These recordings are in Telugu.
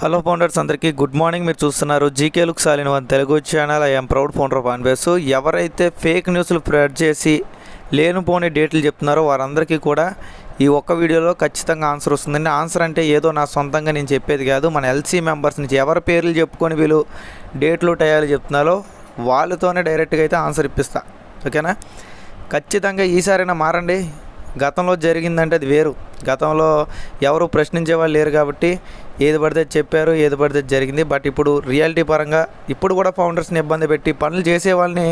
హలో ఫౌండర్స్ అందరికీ గుడ్ మార్నింగ్ మీరు చూస్తున్నారు జీకే లుక్ సాలిన one Telugu channel I'm proud founder of ఆన్వేస్ ఎవరైతే ఫేక్ న్యూస్లు స్ప్రెడ్ చేసి లేనిపోని డేట్లు చెప్తున్నారో వారందరికీ కూడా ఈ ఒక్క వీడియోలో ఖచ్చితంగా ఆన్సర్ వస్తుందండి. ఆన్సర్ అంటే ఏదో నా సొంతంగా నేను చెప్పేది కాదు. మన ఎల్సీ మెంబర్స్ నుంచి ఎవరి పేర్లు చెప్పుకొని వీళ్ళు డేట్లు టయాలు చెప్తున్నారో వాళ్ళతోనే డైరెక్ట్గా అయితే ఆన్సర్ ఇప్పిస్తా. ఓకేనా ఖచ్చితంగా ఈసారైనా మారండి. గతంలో జరిగిందంటే అది వేరు. గతంలో ఎవరు ప్రశ్నించే వాళ్ళు లేరు కాబట్టి ఏది పడితే చెప్పారు ఏది పడితే జరిగింది. బట్ ఇప్పుడు రియాలిటీ పరంగా ఇప్పుడు కూడా ఫౌండర్స్ని ఇబ్బంది పెట్టి పనులు చేసే వాళ్ళని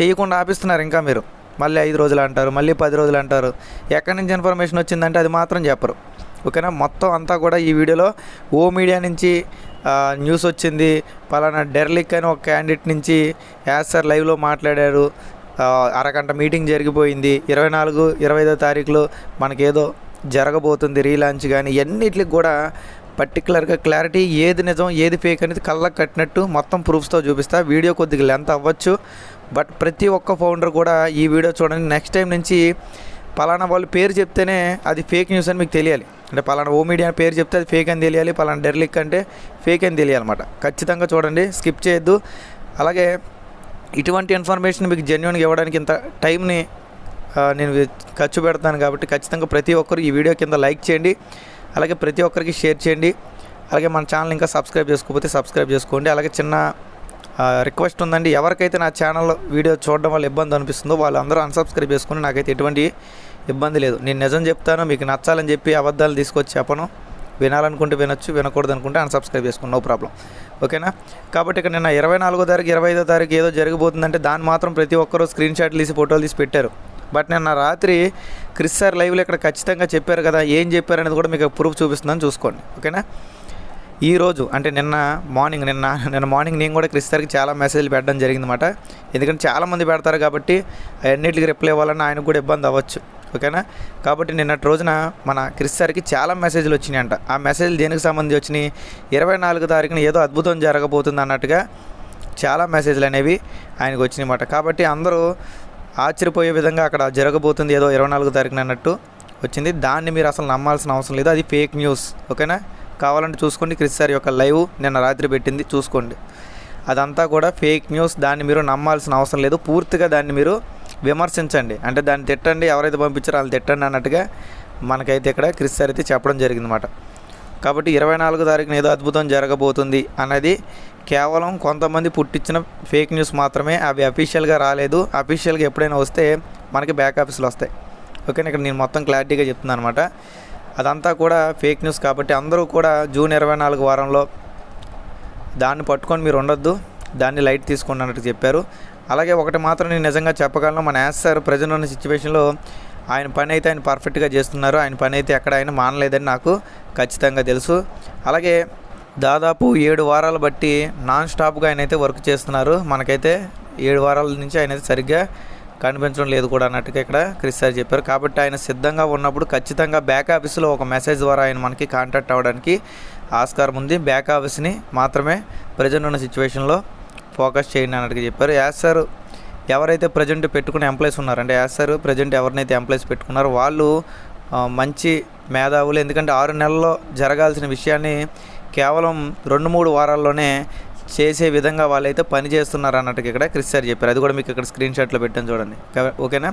చేయకుండా ఆపిస్తున్నారు ఇంకా మీరు. మళ్ళీ ఐదు రోజులు అంటారు మళ్ళీ పది రోజులు అంటారు. ఎక్కడి నుంచి ఇన్ఫర్మేషన్ వచ్చిందంటే అది మాత్రం చెప్పరు. ఓకేనా? మొత్తం అంతా కూడా ఈ వీడియోలో ఓ మీడియా నుంచి న్యూస్ వచ్చింది. పలానా డెర్లిక్ అని ఒక క్యాండిడేట్ నుంచి యాజ్ సార్ లైవ్లో మాట్లాడారు. అరగంట మీటింగ్ జరిగిపోయింది. ఇరవై నాలుగు ఇరవై ఐదో తారీఖులో మనకేదో జరగబోతుంది రీలాంచ్ కానీ ఇవన్నిటికి కూడా పర్టికులర్గా క్లారిటీ ఏది నిజం ఏది ఫేక్ అనేది కళ్ళకు కట్టినట్టు మొత్తం ప్రూఫ్స్తో చూపిస్తా. వీడియో కొద్దిగా లెంత్ అవ్వచ్చు. బట్ ప్రతి ఒక్క ఫౌండర్ కూడా ఈ వీడియో చూడండి. నెక్స్ట్ టైం నుంచి పలానా వాళ్ళు పేరు చెప్తేనే అది ఫేక్ న్యూస్ అని మీకు తెలియాలి. అంటే పలానా ఓ మీడియా పేరు చెప్తే అది ఫేక్ అని తెలియాలి. పలానా డెర్లిక్ అంటే ఫేక్ అని తెలియాలన్నమాట ఖచ్చితంగా చూడండి. స్కిప్ చేయొద్దు. అలాగే ఇటువంటి ఇన్ఫర్మేషన్ మీకు జెన్యున్గా ఇవ్వడానికి ఇంత టైంని నేను ఖర్చు పెడతాను కాబట్టి ఖచ్చితంగా ప్రతి ఒక్కరు ఈ వీడియో కింద లైక్ చేయండి. అలాగే ప్రతి ఒక్కరికి షేర్ చేయండి. అలాగే మన ఛానల్ ఇంకా సబ్స్క్రైబ్ చేసుకోకపోతే సబ్స్క్రైబ్ చేసుకోండి. అలాగే చిన్న రిక్వెస్ట్ ఉందండి. ఎవరికైతే నా ఛానల్ వీడియో చూడడం వల్ల ఇబ్బంది అనిపిస్తుందో వాళ్ళందరూ అన్సబ్స్క్రైబ్ చేసుకుని నాకైతే ఎటువంటి ఇబ్బంది లేదు. నేను నిజం చెప్తాను మీకు నచ్చాలని చెప్పి అబద్ధాలు తీసుకొచ్చి చెప్పను. వినాలనుకుంటే వినొచ్చు వినకూడదు అనుకుంటే అన్సబ్స్క్రైబ్ చేసుకుని నో ప్రాబ్లం. ఓకేనా? కాబట్టి ఇక్కడ నిన్న ఇరవై నాలుగో తారీఖు ఇరవై ఐదో తారీఖు ఏదో జరగబోతుందంటే దాన్ని మాత్రం ప్రతి ఒక్కరూ స్క్రీన్ షాట్లు తీసి ఫోటోలు తీసి పెట్టారు. బట్ నిన్న రాత్రి క్రిస్ సార్ లైవ్లో ఇక్కడ ఖచ్చితంగా చెప్పారు కదా ఏం చెప్పారు అనేది కూడా మీకు ప్రూఫ్ చూపిస్తుందని చూసుకోండి ఓకేనా? ఈ రోజు అంటే నిన్న మార్నింగ్ నిన్న నిన్న మార్నింగ్ నేను కూడా క్రిస్ సార్కి చాలా మెసేజ్లు పెట్టడం జరిగిందన్నమాట. ఎందుకంటే చాలామంది పెడతారు కాబట్టి అన్నిటికి రిప్లై ఇవ్వాలని ఆయనకు కూడా ఇబ్బంది అవ్వచ్చు ఓకేనా? కాబట్టి నిన్నటి రోజున మన క్రిస్ సార్కి చాలా మెసేజ్లు వచ్చినాయంట. ఆ మెసేజ్లు దేనికి సంబంధించి వచ్చినాయి? ఇరవై నాలుగు తారీఖున ఏదో అద్భుతం జరగబోతుంది అన్నట్టుగా చాలా మెసేజ్లు అనేవి ఆయనకు వచ్చినాయి అన్నమాట కాబట్టి అందరూ ఆశ్చర్యపోయే విధంగా అక్కడ జరగబోతుంది ఏదో ఇరవై నాలుగు తారీఖున అన్నట్టు వచ్చింది. దాన్ని మీరు అసలు నమ్మాల్సిన అవసరం లేదు. అది ఫేక్ న్యూస్. ఓకేనా? కావాలంటే చూసుకోండి. క్రిస్ సార్ యొక్క లైవ్ నిన్న రాత్రి పెట్టింది. చూసుకోండి. అదంతా కూడా ఫేక్ న్యూస్. దాన్ని మీరు నమ్మాల్సిన అవసరం లేదు. పూర్తిగా దాన్ని మీరు విమర్శించండి. అంటే దాన్ని తిట్టండి. ఎవరైతే పంపించారో వాళ్ళు తిట్టండి అన్నట్టుగా మనకైతే ఇక్కడ క్రిస్ సార్ అయితే చెప్పడం జరిగిందన్నమాట. కాబట్టి ఇరవై నాలుగో తారీఖున ఏదో అద్భుతం జరగబోతుంది అన్నది కేవలం కొంతమంది పుట్టించిన ఫేక్ న్యూస్ మాత్రమే అవి అఫీషియల్గా రాలేదు. అఫీషియల్గా ఎప్పుడైనా వస్తే మనకి బ్యాక్ ఆఫీసులు వస్తాయి. ఓకేనా? ఇక్కడ నేను మొత్తం క్లారిటీగా చెప్తున్నాను అనమాట. అదంతా కూడా ఫేక్ న్యూస్ కాబట్టి అందరూ కూడా జూన్ ఇరవై నాలుగు వారంలో దాన్ని పట్టుకొని మీరు ఉండొద్దు. దాన్ని లైట్ తీసుకోండి అన్నట్టు చెప్పారు. అలాగే ఒకటి మాత్రం నేను నిజంగా చెప్పగలను మన యాస్ సార్ ప్రజెంట్ ఉన్న సిచ్యువేషన్లో ఆయన పని అయితే ఆయన పర్ఫెక్ట్గా చేస్తున్నారు. ఆయన పని అయితే ఎక్కడ ఆయన మానలేదని నాకు ఖచ్చితంగా తెలుసు. అలాగే దాదాపు ఏడు వారాలు బట్టి నాన్ స్టాప్గా ఆయన అయితే వర్క్ చేస్తున్నారు. మనకైతే ఏడు వారాల నుంచి ఆయన అయితే సరిగ్గా కనిపించడం లేదు కూడా అన్నట్టుగా ఇక్కడ క్రిస్ సార్ చెప్పారు. కాబట్టి ఆయన సిద్ధంగా ఉన్నప్పుడు ఖచ్చితంగా బ్యాక్ ఆఫీస్లో ఒక మెసేజ్ ద్వారా ఆయన మనకి కాంటాక్ట్ అవ్వడానికి ఆస్కారం ఉంది. బ్యాక్ ఆఫీస్ని మాత్రమే ప్రజెంట్ ఉన్న సిచ్యువేషన్లో ఫోకస్ చేయండి అన్నట్టుగా చెప్పారు. యాజ్ సార్ ఎవరైతే ప్రజెంట్ పెట్టుకున్న ఎంప్లాయీస్ ఉన్నారో అంటే యాజ్ సార్ ప్రజెంట్ ఎవరినైతే ఎంప్లాయీస్ పెట్టుకున్నారో వాళ్ళు మంచి మేధావులు. ఎందుకంటే ఆరు నెలల్లో జరగాల్సిన విషయాన్ని కేవలం రెండు మూడు వారాల్లోనే చేసే విధంగా వాళ్ళైతే పని చేస్తున్నారు అన్నట్టుగా ఇక్కడ క్రిస్ సార్ చెప్పారు. అది కూడా మీకు ఇక్కడ స్క్రీన్ షాట్లో పెట్టాను చూడండి. ఓకేనా?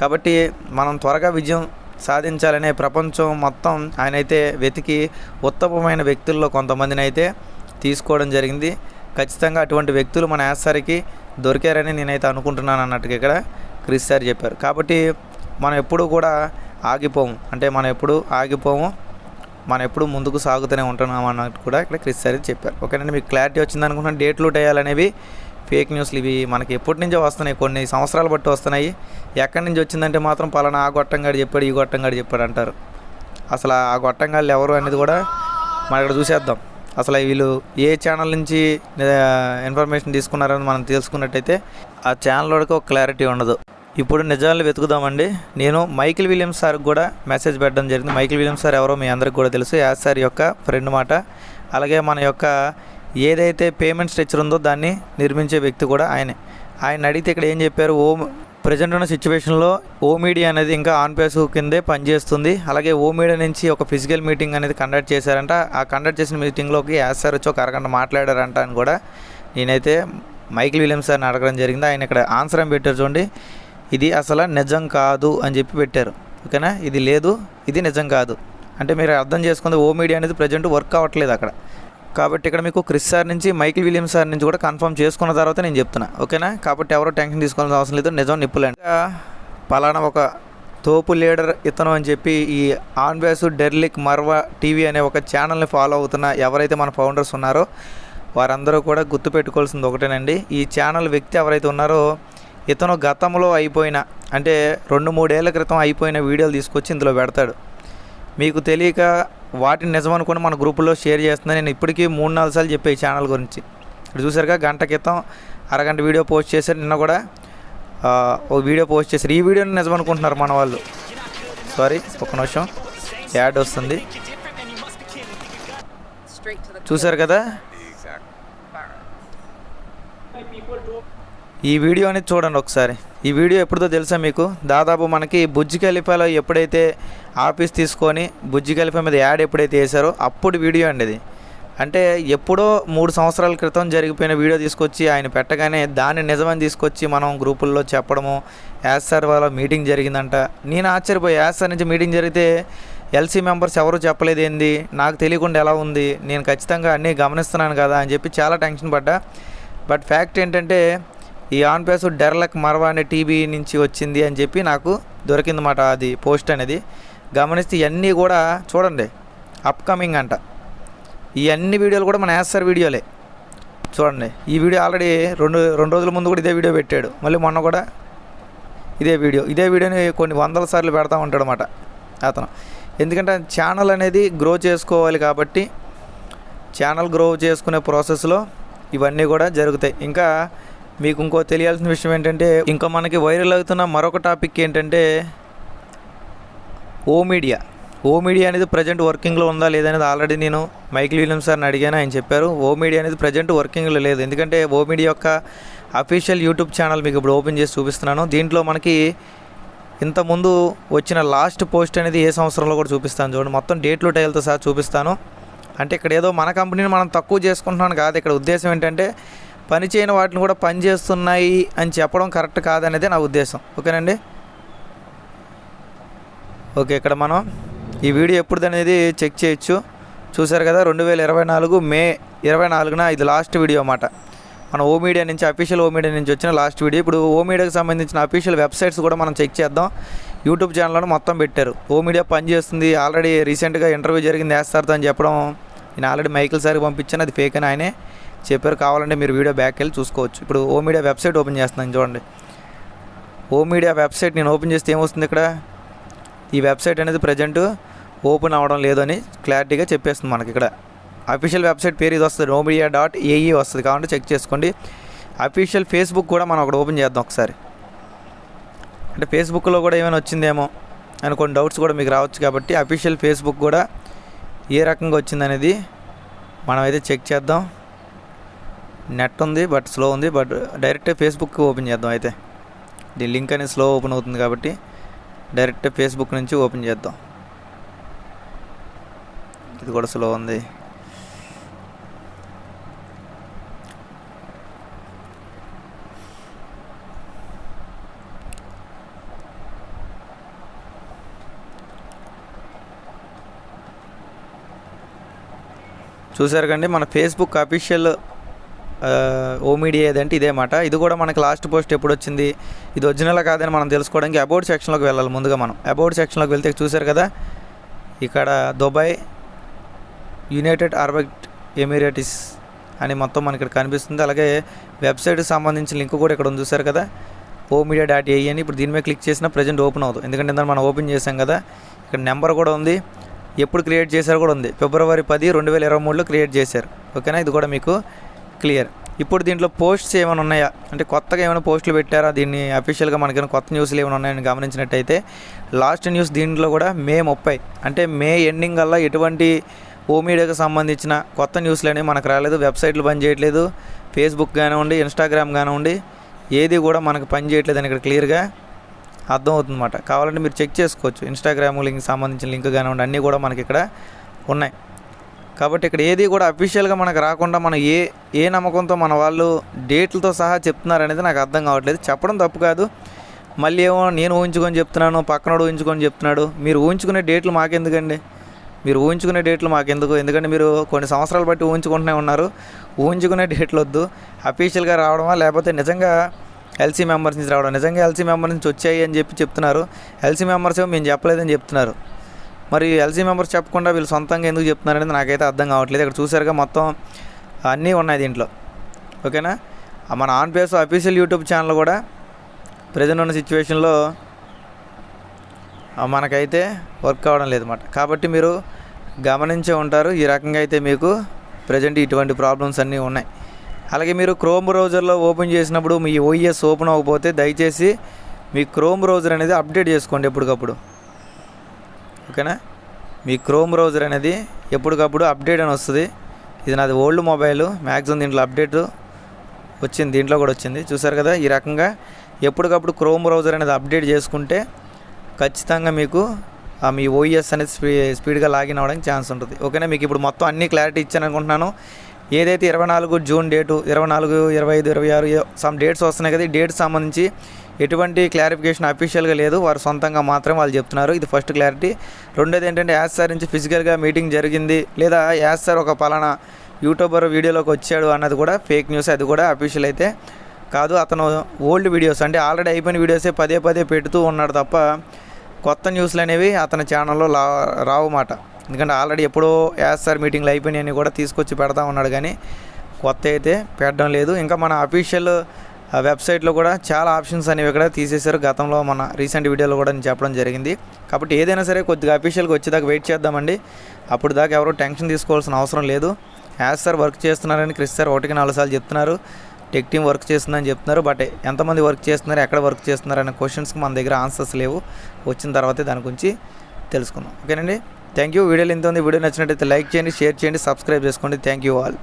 కాబట్టి మనం త్వరగా విజయం సాధించాలనే ప్రపంచం మొత్తం ఆయన అయితే వెతికి ఉత్తమమైన వ్యక్తుల్లో కొంతమందిని అయితే తీసుకోవడం జరిగింది. ఖచ్చితంగా అటువంటి వ్యక్తులు మన యాసారికి దొరికారని నేనైతే అనుకుంటున్నాను అన్నట్టుగా ఇక్కడ క్రిస్ సార్ చెప్పారు. కాబట్టి మనం ఎప్పుడూ కూడా ఆగిపోము. అంటే మనం ఎప్పుడు ఆగిపోము. మనం ఎప్పుడు ముందుకు సాగుతూనే ఉంటున్నాం అన్నట్టు కూడా ఇక్కడ క్రిస్ సార్ చెప్పారు. ఓకేనండి మీకు క్లారిటీ వచ్చింది అనుకుంటున్నాను. డేట్లు టయాలనేవి ఫేక్ న్యూస్లు. ఇవి మనకి ఎప్పటి నుంచో వస్తున్నాయి. కొన్ని సంవత్సరాలు బట్టి వస్తున్నాయి. ఎక్కడి నుంచి వచ్చిందంటే మాత్రం పలానా ఆ గొట్టంగాడు చెప్పాడు ఈ గొట్టంగాడు చెప్పాడు అంటారు. అసలు ఆ గొట్టంగాళ్ళు ఎవరు అనేది కూడా మనం ఇక్కడ చూసేద్దాం. అసలు వీళ్ళు ఏ ఛానల్ నుంచి ఇన్ఫర్మేషన్ తీసుకున్నారని మనం తెలుసుకున్నట్టయితే ఆ ఛానల్ వరకు ఒక క్లారిటీ ఉండదు. ఇప్పుడు నిజాలు వెతుకుదామండి. నేను మైకిల్ విలియమ్స్ సార్కి కూడా మెసేజ్ పెట్టడం జరిగింది. మైకిల్ విలియమ్స్ సార్ ఎవరో మీ అందరికి కూడా తెలుసు. యాజ్ సార్ యొక్క ఫ్రెండ్ మాట. అలాగే మన యొక్క ఏదైతే పేమెంట్ స్ట్రక్చర్ ఉందో దాన్ని నిర్మించే వ్యక్తి కూడా ఆయనే. ఆయన అడిగితే ఇక్కడ ఏం చెప్పారు? ఓ ప్రజెంట్ ఉన్న సిచ్యువేషన్లో ఓ మీడియా అనేది ఇంకా ఆన్ పేస్ కిందే పనిచేస్తుంది. అలాగే ఓ మీడియా నుంచి ఒక ఫిజికల్ మీటింగ్ అనేది కండక్ట్ చేశారంట. ఆ కండక్ట్ చేసిన మీటింగ్లోకి యాస్ సార్ వచ్చి ఒక అరగంట మాట్లాడారంట అని కూడా నేనైతే మైకిల్ విలియమ్స్ సార్ని అడగడం జరిగింది. ఆయన ఇక్కడ ఆన్సర్ అని పెట్టారు చూడండి. ఇది అసలు నిజం కాదు అని చెప్పి పెట్టారు. ఓకేనా? ఇది లేదు ఇది నిజం కాదు. అంటే మీరు అర్థం చేసుకుంది ఓ మీడియా అనేది ప్రజెంట్ వర్క్ అవ్వట్లేదు అక్కడ. కాబట్టి ఇక్కడ మీకు క్రిస్ సార్ నుంచి మైకిల్ విలియమ్స్ సార్ నుంచి కూడా కన్ఫర్మ్ చేసుకున్న తర్వాత నేను చెప్తున్నా. ఓకేనా? కాబట్టి ఎవరో టెన్షన్ తీసుకోవాల్సిన అవసరం లేదు. నిజం నిప్పులండి పలానా ఒక తోపు లీడర్ ఇతను అని చెప్పి ఈ ఆన్ డెర్లిక్ మర్వా టీవీ అనే ఒక ఛానల్ని ఫాలో అవుతున్న ఎవరైతే మన ఫౌండర్స్ ఉన్నారో వారందరూ కూడా గుర్తుపెట్టుకోవాల్సింది ఒకటేనండి. ఈ ఛానల్ వ్యక్తి ఎవరైతే ఉన్నారో ఇతను గతంలో అయిపోయిన అంటే రెండు మూడేళ్ళ క్రితం అయిపోయిన వీడియోలు తీసుకొచ్చి ఇందులో పెడతాడు. మీకు తెలియక వాటిని నిజం అనుకుని మన గ్రూపులో షేర్ చేస్తున్నాను నేను ఇప్పటికీ మూడు నాలుగు సార్లు చెప్పే ఈ ఛానల్ గురించి. ఇప్పుడు చూసారుగా గంట క్రితం అరగంట వీడియో పోస్ట్ చేశారు. నిన్న కూడా ఓ వీడియో పోస్ట్ చేశారు. ఈ వీడియోని నిజం అనుకుంటున్నారు మన వాళ్ళు. సారీ ఒక నిమిషం. యాడ్ వస్తుంది. చూసారు కదా? ఈ వీడియో అనేది చూడండి ఒకసారి. ఈ వీడియో ఎప్పుడుదో తెలుసా మీకు? దాదాపు మనకి బుజ్జి ఖలీఫాలో ఎప్పుడైతే ఆఫీస్ తీసుకొని బుజ్జి ఖలీఫా మీద యాడ్ ఎప్పుడైతే వేశారో అప్పుడు వీడియో అండి ఇది. అంటే ఎప్పుడో మూడు సంవత్సరాల క్రితం జరిగిపోయిన వీడియో తీసుకొచ్చి ఆయన పెట్టగానే దాన్ని నిజమని తీసుకొచ్చి మనం గ్రూపుల్లో చెప్పడము యాస్ సార్ వాళ్ళ మీటింగ్ జరిగిందంట. నేను ఆశ్చర్యపోయి యాస్ సార్ నుంచి మీటింగ్ జరిగితే ఎల్సీ మెంబర్స్ ఎవరు చెప్పలేదు ఏంది? నాకు తెలియకుండా ఎలా ఉంది? నేను ఖచ్చితంగా అన్నీ గమనిస్తున్నాను కదా అని చెప్పి చాలా టెన్షన్ పడ్డా. బట్ ఫ్యాక్ట్ ఏంటంటే ఈ ఆన్ పేస్ డెర్లక్ మర్వా అనే టీవీ నుంచి వచ్చింది అని చెప్పి నాకు దొరికిందన్నమాట అది పోస్ట్ అనేది. గమనిస్తే ఇవన్నీ కూడా చూడండి అప్కమింగ్ అంట. ఈ అన్ని వీడియోలు కూడా మన యాసర్ వీడియోలే. చూడండి ఈ వీడియో ఆల్రెడీ రెండు రెండు రోజుల ముందు కూడా ఇదే వీడియో పెట్టాడు. మళ్ళీ మొన్న కూడా ఇదే వీడియో. ఇదే వీడియోని కొన్ని వందల సార్లు పెడతా ఉంటాడు అనమాట అతను. ఎందుకంటే ఛానల్ అనేది గ్రో చేసుకోవాలి కాబట్టి ఛానల్ గ్రో చేసుకునే ప్రాసెస్లో ఇవన్నీ కూడా జరుగుతాయి. ఇంకా మీకు ఇంకో తెలియాల్సిన విషయం ఏంటంటే ఇంకా మనకి వైరల్ అవుతున్న మరొక టాపిక్ ఏంటంటే ఓ మీడియా. ఓ మీడియా అనేది ప్రజెంట్ వర్కింగ్లో ఉందా లేదనేది ఆల్రెడీ నేను మైకిల్ విలియమ్స్ సార్ని అడిగాను ఆయన చెప్పారు. ఓ మీడియా అనేది ప్రజెంట్ వర్కింగ్లో లేదు. ఎందుకంటే ఓ మీడియా యొక్క అఫీషియల్ యూట్యూబ్ ఛానల్ మీకు ఇప్పుడు ఓపెన్ చేసి చూపిస్తున్నాను. దీంట్లో మనకి ఇంతకుముందు వచ్చిన లాస్ట్ పోస్ట్ అనేది ఏ సంవత్సరంలో కూడా చూపిస్తాను చూడండి. మొత్తం డేట్లు టైల్తో సహా చూపిస్తాను. అంటే ఇక్కడ ఏదో మన కంపెనీని మనం తక్కువ చేసుకుంటున్నాను కాదు. ఇక్కడ ఉద్దేశం ఏంటంటే పని చేయని వాటిని కూడా పని చేస్తున్నాయి అని చెప్పడం కరెక్ట్ కాదనేది నా ఉద్దేశం. ఓకేనండి? ఓకే ఇక్కడ మనం ఈ వీడియో ఎప్పుడు అనేది చెక్ చేయొచ్చు. చూసారు కదా రెండు వేల ఇరవై నాలుగు మే ఇరవై నాలుగున ఇది లాస్ట్ వీడియో అన్నమాట. మన ఓ మీడియా నుంచి అఫీషియల్ ఓ మీడియా నుంచి వచ్చిన లాస్ట్ వీడియో. ఇప్పుడు ఓ మీడియాకి సంబంధించిన అఫీషియల్ వెబ్సైట్స్ కూడా మనం చెక్ చేద్దాం. యూట్యూబ్ ఛానల్లో మొత్తం పెట్టారు. ఓ మీడియా పనిచేస్తుంది ఆల్రెడీ రీసెంట్గా ఇంటర్వ్యూ జరిగింది వేస్తారు అని చెప్పడం. నేను ఆల్రెడీ మైకిల్ సార్కి పంపించాను అది ఫేక్ అని ఆయనే చెప్పారు కావాలంటే మీరు వీడియో బ్యాక్ వెళ్ళి చూసుకోవచ్చు. ఇప్పుడు ఓ మీడియా వెబ్సైట్ ఓపెన్ చేస్తున్నాను చూడండి. ఓ మీడియా వెబ్సైట్ నేను ఓపెన్ చేస్తే ఏమొస్తుంది ఇక్కడ? ఈ వెబ్సైట్ అనేది ప్రజెంట్ ఓపెన్ అవ్వడం లేదని క్లారిటీగా చెప్పేస్తుంది మనకి ఇక్కడ. అఫీషియల్ వెబ్సైట్ పేరు ఇది వస్తుంది ఓమీడియా డాట్ ఏఈ వస్తుంది. కాబట్టి చెక్ చేసుకోండి. అఫీషియల్ ఫేస్బుక్ కూడా మనం ఒకటి ఓపెన్ చేద్దాం ఒకసారి. అంటే ఫేస్బుక్లో కూడా ఏమైనా వచ్చిందేమో అని కొన్ని డౌట్స్ కూడా మీకు రావచ్చు కాబట్టి అఫీషియల్ ఫేస్బుక్ కూడా ఏ రకంగా వచ్చిందనేది మనం అయితే చెక్ చేద్దాం. నెట్ ఉంది బట్ స్లో ఉంది బట్ డైరెక్ట్ ఫేస్బుక్ ఓపెన్ చేద్దాం అయితే. దీని లింక్ అనేది స్లో ఓపెన్ అవుతుంది కాబట్టి డైరెక్ట్ ఫేస్బుక్ నుంచి ఓపెన్ చేద్దాం. ఇది కూడా స్లో ఉంది. చూసారు కండి మన ఫేస్బుక్ అఫీషియల్ ఓ ఏదంటే ఇదే మాట. ఇది కూడా మనకి లాస్ట్ పోస్ట్ ఎప్పుడు వచ్చింది ఇది ఒరిజినల్ కాదని మనం తెలుసుకోవడానికి అబౌట్ సెక్షన్లోకి వెళ్ళాలి ముందుగా మనం. అబౌట్ సెక్షన్లోకి వెళ్తే చూసారు కదా? ఇక్కడ దుబాయ్ యునైటెడ్ అరబ్ ఎమిరేటిస్ అని మొత్తం మనకి ఇక్కడ కనిపిస్తుంది. అలాగే వెబ్సైట్కి సంబంధించిన లింక్ కూడా ఇక్కడ ఉంది చూసారు కదా? ఓ మీడియా డాట్ ఏఈ అని ఇప్పుడు దీని మీద క్లిక్ చేసినా ప్రజెంట్ ఓపెన్ అవుతుంది. ఎందుకంటే ఇందాక మనం ఓపెన్ చేసాం కదా? ఇక్కడ నెంబర్ కూడా ఉంది. ఎప్పుడు క్రియేట్ చేశారు కూడా ఉంది. ఫిబ్రవరి పది రెండు వేల ఇరవై మూడులో క్రియేట్ చేశారు. ఓకేనా ఇది కూడా మీకు క్లియర్. ఇప్పుడు దీంట్లో పోస్ట్స్ ఏమైనా ఉన్నాయా? అంటే కొత్తగా ఏమైనా పోస్టులు పెట్టారా? దీన్ని అఫీషియల్గా మనకైనా కొత్త న్యూస్లు ఏమైనా ఉన్నాయని గమనించినట్టయితే లాస్ట్ న్యూస్ దీంట్లో కూడా మే ముప్పై అంటే మే ఎండింగ్ వల్ల ఎటువంటి ఓ సంబంధించిన కొత్త న్యూస్లు అనేవి మనకు రాలేదు. వెబ్సైట్లు పని చేయట్లేదు. ఫేస్బుక్ కానివ్వండి ఇన్స్టాగ్రామ్ కానివ్వండి ఏది కూడా మనకు పని అని ఇక్కడ క్లియర్గా అర్థమవుతుందన్నమాట. కావాలంటే మీరు చెక్ చేసుకోవచ్చు. ఇన్స్టాగ్రామ్ లింక్ సంబంధించిన లింక్ కానివ్వండి అన్నీ కూడా మనకి ఇక్కడ ఉన్నాయి. కాబట్టి ఇక్కడ ఏది కూడా అఫీషియల్గా మనకు రాకుండా మనం ఏ ఏ నమ్మకంతో మన వాళ్ళు డేట్లతో సహా చెప్తున్నారు అనేది నాకు అర్థం కావట్లేదు. చెప్పడం తప్పు కాదు. మళ్ళీ ఏమో నేను ఊహించుకొని చెప్తున్నాను పక్కనోడు ఊహించుకొని చెప్తున్నాడు. మీరు ఊహించుకునే డేట్లు మాకెందుకండి? మీరు ఊహించుకునే డేట్లు మాకెందుకు? ఎందుకంటే మీరు కొన్ని సంవత్సరాలు బట్టి ఊహించుకుంటూనే ఉన్నారు. ఊహించుకునే డేట్లు వద్దు. అఫీషియల్గా రావడమా లేకపోతే నిజంగా ఎల్సీ మెంబర్స్ నుంచి రావడం? నిజంగా ఎల్సీ మెంబర్ నుంచి వచ్చాయి అని చెప్పి చెప్తున్నారు. ఎల్సీ మెంబర్స్ ఏమో మేము చెప్పలేదని చెప్తున్నారు. మరి ఎల్జీ మెంబర్స్ చెప్పకుండా వీళ్ళు సొంతంగా ఎందుకు చెప్తున్నారు అనేది నాకైతే అర్థం కావట్లేదు. ఇక్కడ చూసారుగా మొత్తం అన్నీ ఉన్నాయి దీంట్లో. ఓకేనా? మన on pace official YouTube channel కూడా ప్రజెంట్ ఉన్న సిచ్యువేషన్లో మనకైతే వర్క్ అవ్వడం లేదన్నమాట. కాబట్టి మీరు గమనించే ఉంటారు. ఈ రకంగా అయితే మీకు ప్రజెంట్ ఇటువంటి ప్రాబ్లమ్స్ అన్నీ ఉన్నాయి. అలాగే మీరు క్రోమ్ బ్రౌజర్లో ఓపెన్ చేసినప్పుడు మీ ఓఈఎస్ ఓపెన్ అవ్వకపోతే దయచేసి మీ క్రోమ్ బ్రౌజర్ అనేది అప్డేట్ చేసుకోండి ఎప్పటికప్పుడు. ఓకేనా? మీ క్రోమ్ బ్రౌజర్ అనేది ఎప్పటికప్పుడు అప్డేట్ అని వస్తుంది. ఇది నాది ఓల్డ్ మొబైల్ మ్యాక్సిమం దీంట్లో అప్డేట్ వచ్చింది దీంట్లో కూడా వచ్చింది. చూసారు కదా ఈ రకంగా ఎప్పటికప్పుడు క్రోమ్ బ్రౌజర్ అనేది అప్డేట్ చేసుకుంటే ఖచ్చితంగా మీకు ఆ మీ ఓఈఎస్ అనేది స్పీ స్పీడ్గా లాగిన్ అవ్వడానికి ఛాన్స్ ఉంటుంది. ఓకేనా? మీకు ఇప్పుడు మొత్తం అన్ని క్లారిటీ ఇచ్చాను అనుకుంటున్నాను. ఏదైతే ఇరవై నాలుగు జూన్ డేటు ఇరవై నాలుగు ఇరవై ఐదు ఇరవై ఆరు సమ్ డేట్స్ వస్తున్నాయి కదా ఈ డేట్స్ సంబంధించి ఎటువంటి క్లారిఫికేషన్ అఫీషియల్గా లేదు. వారు సొంతంగా మాత్రమే వాళ్ళు చెప్తున్నారు. ఇది ఫస్ట్ క్లారిటీ రెండోది ఏంటంటే యాజ్ సార్ నుంచి ఫిజికల్గా మీటింగ్ జరిగింది. లేదా యాజ్ సార్ ఒక పలానా యూట్యూబర్ వీడియోలోకి వచ్చాడు అన్నది కూడా ఫేక్ న్యూస్ అది కూడా అఫీషియల్ అయితే కాదు. అతను ఓల్డ్ వీడియోస్ అంటే ఆల్రెడీ అయిపోయిన వీడియోసే పదే పదే పెడుతూ ఉన్నాడు తప్ప కొత్త న్యూస్లు అనేవి అతని ఛానల్లో లా రావు మాట. ఎందుకంటే ఆల్రెడీ ఎప్పుడో యాజ్ సార్ మీటింగ్లు అయిపోయినాయని కూడా తీసుకొచ్చి పెడతా ఉన్నాడు. కానీ కొత్త అయితే పెట్టడం లేదు. ఇంకా మన అఫీషియల్ వెబ్సైట్లో కూడా చాలా ఆప్షన్స్ అనేవి ఇక్కడ తీసేశారు. గతంలో మన రీసెంట్ వీడియోలో కూడా నేను చెప్పడం జరిగింది. కాబట్టి ఏదైనా సరే కొద్దిగా అఫీషియల్గా వచ్చేదాకా వెయిట్ చేద్దామండి. అప్పుడు దాకా ఎవరు టెన్షన్ తీసుకోవాల్సిన అవసరం లేదు. యాజ్ సార్ వర్క్ చేస్తున్నారని క్రిస్ సార్ ఒకటికి నాలుగు సార్లు చెప్తున్నారు. టెక్ టీం వర్క్ చేస్తుందని చెప్తున్నారు. బట్ ఎంతమంది వర్క్ చేస్తున్నారు ఎక్కడ వర్క్ చేస్తున్నారు అనే క్వశ్చన్స్కి మన దగ్గర ఆన్సర్స్ లేవు. వచ్చిన తర్వాతే దాని గురించి తెలుసుకుందాం. ఓకేనండి? థ్యాంక్ యూ వీడియోలు ఎంత ఉంది. వీడియో నచ్చినట్టయితే లైక్ చేయండి షేర్ చేయండి సబ్స్క్రైబ్ చేసుకోండి. Thank you all.